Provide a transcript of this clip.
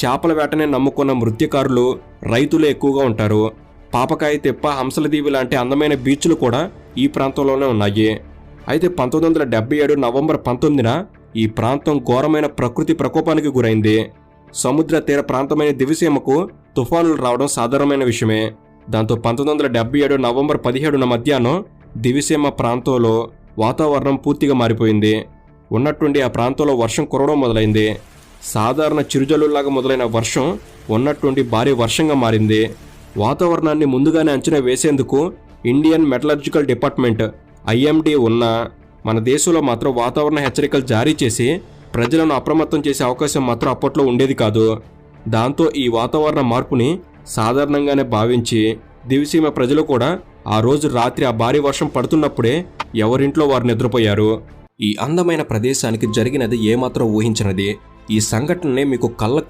చేపల వేటనే నమ్ముకున్న మృత్యకారులు రైతులు ఎక్కువగా ఉంటారు. పాపకాయ తిప్ప హంసలదీవి లాంటి అందమైన బీచ్లు కూడా ఈ ప్రాంతంలోనే ఉన్నాయి. అయితే పంతొమ్మిది వందల డెబ్బై ఏడు నవంబర్ పంతొమ్మిదిన ఈ ప్రాంతం ఘోరమైన ప్రకృతి ప్రకోపానికి గురైంది. సముద్ర తీర ప్రాంతమైన దివిసీమకు తుఫానులు రావడం సాధారణమైన విషయమే. దాంతో పంతొమ్మిది వందల డెబ్బై ఏడు నవంబర్ పదిహేడున మధ్యాహ్నం దివిసీమ ప్రాంతంలో వాతావరణం పూర్తిగా మారిపోయింది. ఉన్నట్టుండి ఆ ప్రాంతంలో వర్షం కురవడం మొదలైంది. సాధారణ చిరుజల్లులాగా మొదలైన వర్షం ఉన్నటువంటి భారీ వర్షంగా మారింది. వాతావరణాన్ని ముందుగానే అంచనా వేసేందుకు ఇండియన్ మెటలర్జికల్ డిపార్ట్మెంట్ ఐఎండి ఉన్న మన దేశంలో మాత్రం వాతావరణ హెచ్చరికలు జారీ చేసి ప్రజలను అప్రమత్తం చేసే అవకాశం మాత్రం అప్పట్లో ఉండేది కాదు. దాంతో ఈ వాతావరణ మార్పుని సాధారణంగానే భావించి దివిసీమ ప్రజలు కూడా ఆ రోజు రాత్రి ఆ భారీ వర్షం పడుతున్నప్పుడే ఎవరింట్లో వారు నిద్రపోయారు. ఈ అందమైన ప్రదేశానికి జరిగినది ఏమాత్రం ఊహించినది. ఈ సంఘటననే మీకు కళ్ళ